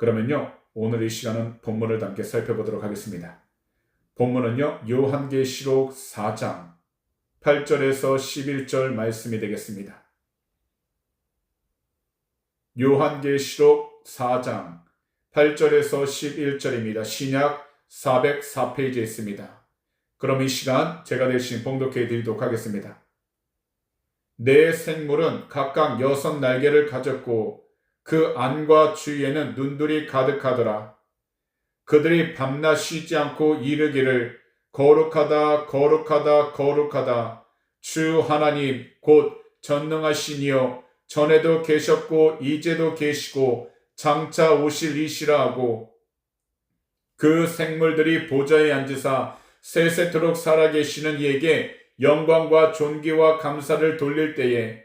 그러면요, 오늘 이 시간은 본문을 함께 살펴보도록 하겠습니다. 본문은요, 요한계시록 4장 8절에서 11절 말씀이 되겠습니다. 요한계시록 4장 8절에서 11절입니다. 신약 404페이지에 있습니다. 그럼 이 시간 제가 대신 봉독해 드리도록 하겠습니다. 내 생물은 각각 여섯 날개를 가졌고 그 안과 주위에는 눈들이 가득하더라. 그들이 밤낮 쉬지 않고 이르기를 거룩하다 거룩하다 거룩하다. 주 하나님 곧 전능하시니요. 전에도 계셨고 이제도 계시고 장차 오실 이시라 하고. 그 생물들이 보좌에 앉으사 세세토록 살아계시는 이에게 영광과 존귀와 감사를 돌릴 때에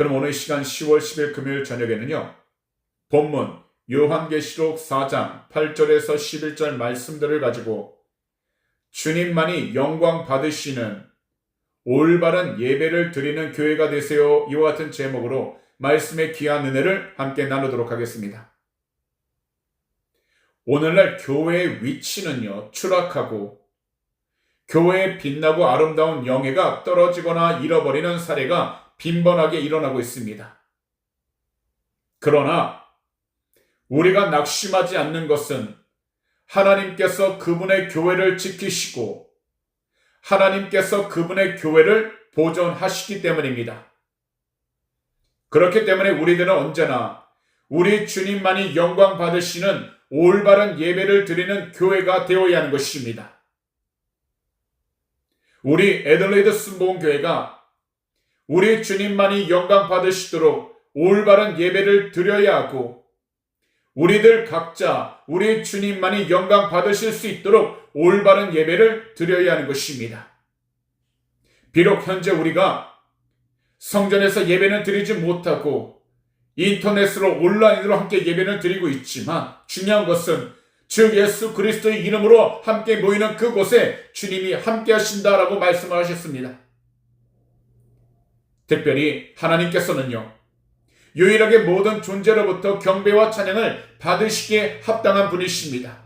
그럼 오늘 시간 10월 10일 금요일 저녁에는요. 본문 요한계시록 4장 8절에서 11절 말씀들을 가지고 주님만이 영광 받으시는 올바른 예배를 드리는 교회가 되세요. 이와 같은 제목으로 말씀의 귀한 은혜를 함께 나누도록 하겠습니다. 오늘날 교회의 위치는요, 추락하고 교회의 빛나고 아름다운 영예가 떨어지거나 잃어버리는 사례가 빈번하게 일어나고 있습니다. 그러나 우리가 낙심하지 않는 것은 하나님께서 그분의 교회를 지키시고 하나님께서 그분의 교회를 보존하시기 때문입니다. 그렇기 때문에 우리들은 언제나 우리 주님만이 영광 받으시는 올바른 예배를 드리는 교회가 되어야 하는 것입니다. 우리 에들레이드 순복음교회가 우리 주님만이 영광 받으시도록 올바른 예배를 드려야 하고 우리들 각자 우리 주님만이 영광 받으실 수 있도록 올바른 예배를 드려야 하는 것입니다. 비록 현재 우리가 성전에서 예배는 드리지 못하고 인터넷으로 온라인으로 함께 예배를 드리고 있지만 중요한 것은 주 예수 그리스도의 이름으로 함께 모이는 그곳에 주님이 함께 하신다라고 말씀을 하셨습니다. 특별히 하나님께서는요. 유일하게 모든 존재로부터 경배와 찬양을 받으시기에 합당한 분이십니다.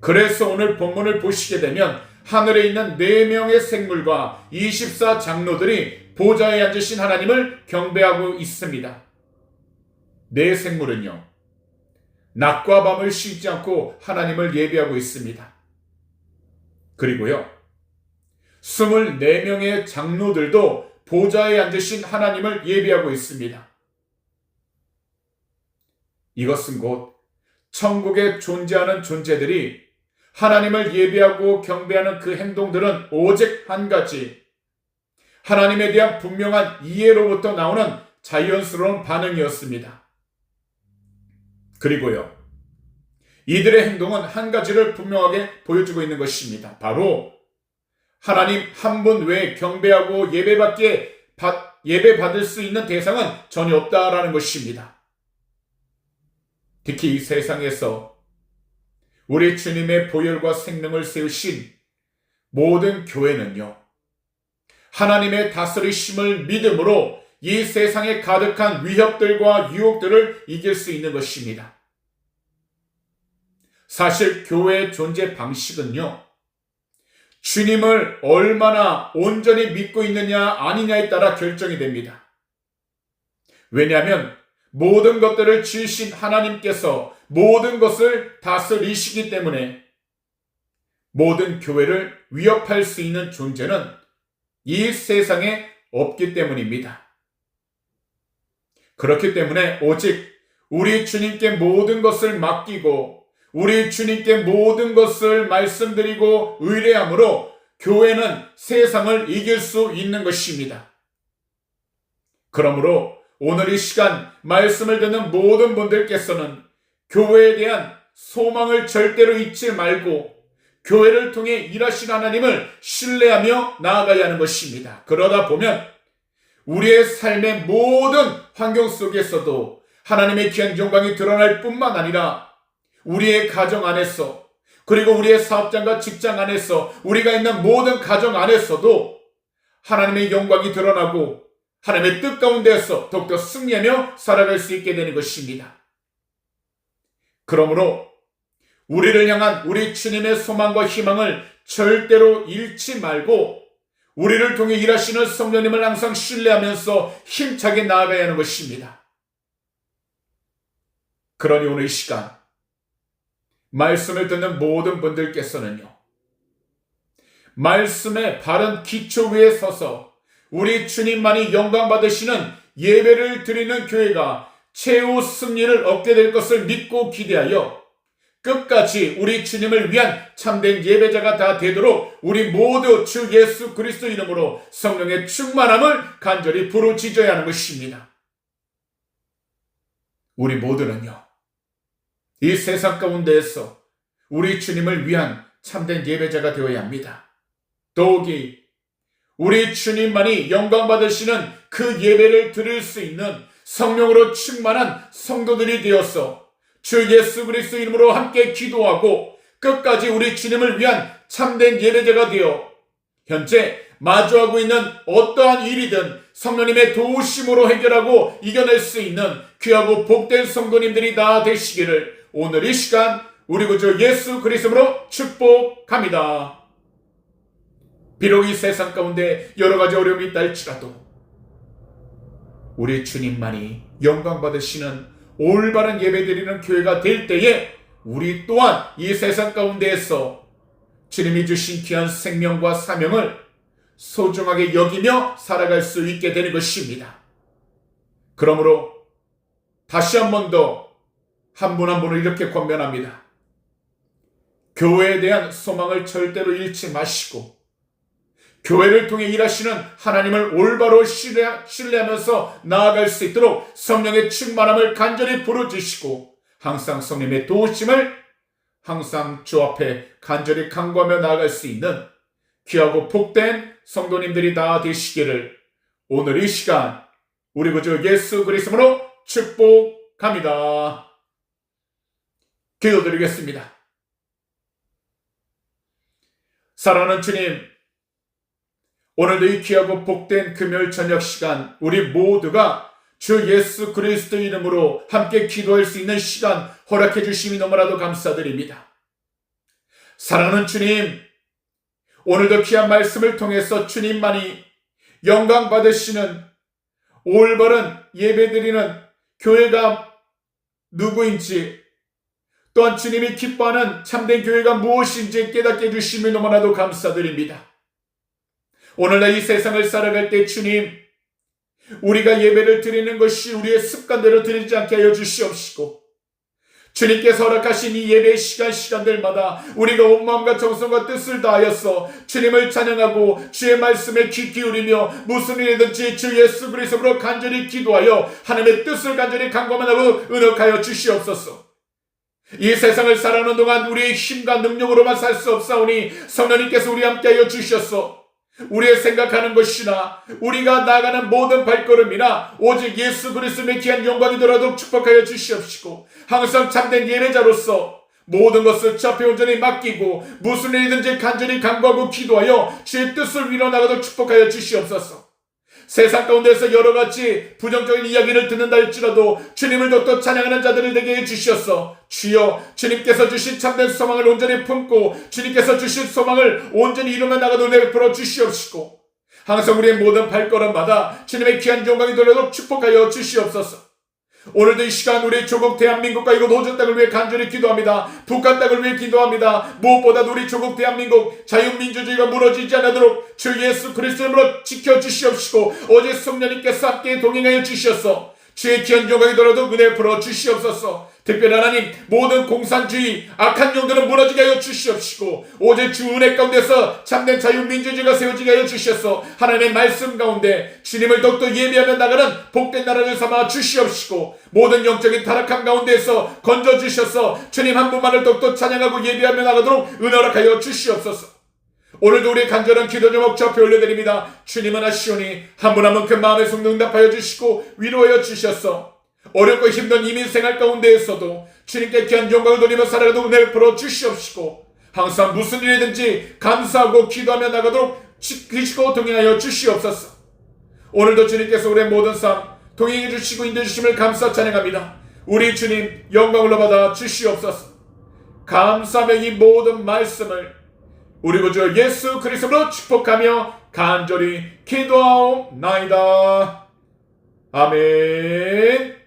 그래서 오늘 본문을 보시게 되면 하늘에 있는 네 명의 생물과 24 장로들이 보좌에 앉으신 하나님을 경배하고 있습니다. 네 생물은요. 낮과 밤을 쉬지 않고 하나님을 예배하고 있습니다. 그리고요. 24명의 장로들도 보좌에 앉으신 하나님을 예배하고 있습니다. 이것은 곧 천국에 존재하는 존재들이 하나님을 예배하고 경배하는 그 행동들은 오직 한 가지. 하나님에 대한 분명한 이해로부터 나오는 자연스러운 반응이었습니다. 그리고요. 이들의 행동은 한 가지를 분명하게 보여주고 있는 것입니다. 바로 하나님 한 분 외에 경배하고 예배받기에 예배 받을 수 있는 대상은 전혀 없다라는 것입니다. 특히 이 세상에서 우리 주님의 보혈과 생명을 세우신 모든 교회는요. 하나님의 다스리심을 믿음으로 이 세상에 가득한 위협들과 유혹들을 이길 수 있는 것입니다. 사실 교회의 존재 방식은요. 주님을 얼마나 온전히 믿고 있느냐 아니냐에 따라 결정이 됩니다. 왜냐하면 모든 것들을 지으신 하나님께서 모든 것을 다스리시기 때문에 모든 교회를 위협할 수 있는 존재는 이 세상에 없기 때문입니다. 그렇기 때문에 오직 우리 주님께 모든 것을 맡기고 우리 주님께 모든 것을 말씀드리고 의뢰함으로 교회는 세상을 이길 수 있는 것입니다. 그러므로 오늘 이 시간 말씀을 듣는 모든 분들께서는 교회에 대한 소망을 절대로 잊지 말고 교회를 통해 일하신 하나님을 신뢰하며 나아가야 하는 것입니다. 그러다 보면 우리의 삶의 모든 환경 속에서도 하나님의 귀한 영광이 드러날 뿐만 아니라 우리의 가정 안에서 그리고 우리의 사업장과 직장 안에서 우리가 있는 모든 가정 안에서도 하나님의 영광이 드러나고 하나님의 뜻 가운데에서 더욱더 승리하며 살아갈 수 있게 되는 것입니다. 그러므로 우리를 향한 우리 주님의 소망과 희망을 절대로 잃지 말고 우리를 통해 일하시는 성령님을 항상 신뢰하면서 힘차게 나아가야 하는 것입니다. 그러니 오늘 이 시간 말씀을 듣는 모든 분들께서는요. 말씀의 바른 기초 위에 서서 우리 주님만이 영광 받으시는 예배를 드리는 교회가 최후 승리를 얻게 될 것을 믿고 기대하여 끝까지 우리 주님을 위한 참된 예배자가 다 되도록 우리 모두 주 예수 그리스도 이름으로 성령의 충만함을 간절히 부르짖어야 하는 것입니다. 우리 모두는요. 이 세상 가운데에서 우리 주님을 위한 참된 예배자가 되어야 합니다. 더욱이 우리 주님만이 영광 받으시는 그 예배를 드릴 수 있는 성령으로 충만한 성도들이 되어서 주 예수 그리스도 이름으로 함께 기도하고 끝까지 우리 주님을 위한 참된 예배자가 되어 현재 마주하고 있는 어떠한 일이든 성령님의 도우심으로 해결하고 이겨낼 수 있는 귀하고 복된 성도님들이 다 되시기를 오늘 이 시간 우리 구주 예수 그리스도로 축복합니다. 비록 이 세상 가운데 여러 가지 어려움이 있다 할지라도 우리 주님만이 영광 받으시는 올바른 예배드리는 교회가 될 때에 우리 또한 이 세상 가운데에서 주님이 주신 귀한 생명과 사명을 소중하게 여기며 살아갈 수 있게 되는 것입니다. 그러므로 다시 한 번 더 한 분 한 분을 이렇게 권면합니다. 교회에 대한 소망을 절대로 잃지 마시고 교회를 통해 일하시는 하나님을 올바로 신뢰, 신뢰하면서 나아갈 수 있도록 성령의 충만함을 간절히 부르주시고 항상 성령의 도우심을 항상 주 앞에 간절히 간구하며 나아갈 수 있는 귀하고 복된 성도님들이 다 되시기를 오늘 이 시간 우리 구주 예수 그리스도로 축복합니다. 기도드리겠습니다. 사랑하는 주님, 오늘도 이 귀하고 복된 금요일 저녁 시간 우리 모두가 주 예수 그리스도 이름으로 함께 기도할 수 있는 시간 허락해 주심이 너무나도 감사드립니다. 사랑하는 주님, 오늘도 귀한 말씀을 통해서 주님만이 영광 받으시는 올바른 예배드리는 교회가 누구인지 또한 주님이 기뻐하는 참된 교회가 무엇인지 깨닫게 해주심이 너무나도 감사드립니다. 오늘날 이 세상을 살아갈 때 주님, 우리가 예배를 드리는 것이 우리의 습관대로 드리지 않게 하여 주시옵시고, 주님께서 허락하신 이 예배 시간 시간들마다 우리가 온 마음과 정성과 뜻을 다하여서 주님을 찬양하고 주의 말씀에 귀 기울이며 무슨 일이든지 주 예수 그리스도로 간절히 기도하여 하나님의 뜻을 간절히 간구만 하고 은혁하여 주시옵소서. 이 세상을 살아오는 동안 우리의 힘과 능력으로만 살 수 없사오니 성령님께서 우리 함께하여 주셨소. 우리의 생각하는 것이나 우리가 나가는 모든 발걸음이나 오직 예수 그리스도의 귀한 영광이 들어도록 축복하여 주시옵시고 항상 참된 예배자로서 모든 것을 주 앞에 온전히 맡기고 무슨 일이든지 간절히 간구하고 기도하여 주의 뜻을 이뤄나가도록 축복하여 주시옵소서. 세상 가운데서 여러 가지 부정적인 이야기를 듣는다 할지라도 주님을 더욱더 찬양하는 자들을 되게 해주셨어. 주여 주님께서 주신 참된 소망을 온전히 품고 주님께서 주신 소망을 온전히 이루며 나가도록 내버려 주시옵시고 항상 우리의 모든 발걸음마다 주님의 귀한 영광이 돌아도록 축복하여 주시옵소서. 오늘도 이 시간 우리 조국 대한민국과 이곳 호주 땅을 위해 간절히 기도합니다. 북한 땅을 위해 기도합니다. 무엇보다 우리 조국 대한민국 자유민주주의가 무너지지 않도록 주 예수 그리스도로 지켜주시옵시고 어제 성령님께서 함께 동행하여 주시옵소. 주의 귀한 영광이 돌아도 은혜 풀어 주시옵소서. 특별히 하나님 모든 공산주의 악한 영들은 무너지게 하여 주시옵시고 오직 주 은혜 가운데서 참된 자유민주주의가 세워지게 하여 주셔서 하나님의 말씀 가운데 주님을 더욱더 예배하며 나가는 복된 나라를 삼아 주시옵시고 모든 영적인 타락함 가운데서 건져 주셔서 주님 한 분만을 더욱더 찬양하고 예배하며 나가도록 은혜하여 주시옵소서 오늘도 우리 간절한 기도 제목 좌표 올려드립니다. 주님은 하시오니 한 분 한 분 그 마음의 속능 응답하여 주시고 위로하여 주셔서 어렵고 힘든 이민 생활 가운데에서도 주님께 귀한 영광을 돌리며 살아가도 은혜를 풀어 주시옵시고 항상 무슨 일이든지 감사하고 기도하며 나가도록 지키시고 동행하여 주시옵소서 오늘도 주님께서 우리의 모든 삶 동행해 주시고 인도해 주심을 감사 찬양합니다. 우리 주님 영광을 받아 주시옵소서 감사하며 이 모든 말씀을 우리 구주 예수 그리스도로 축복하며 간절히 기도하옵나이다. 아멘.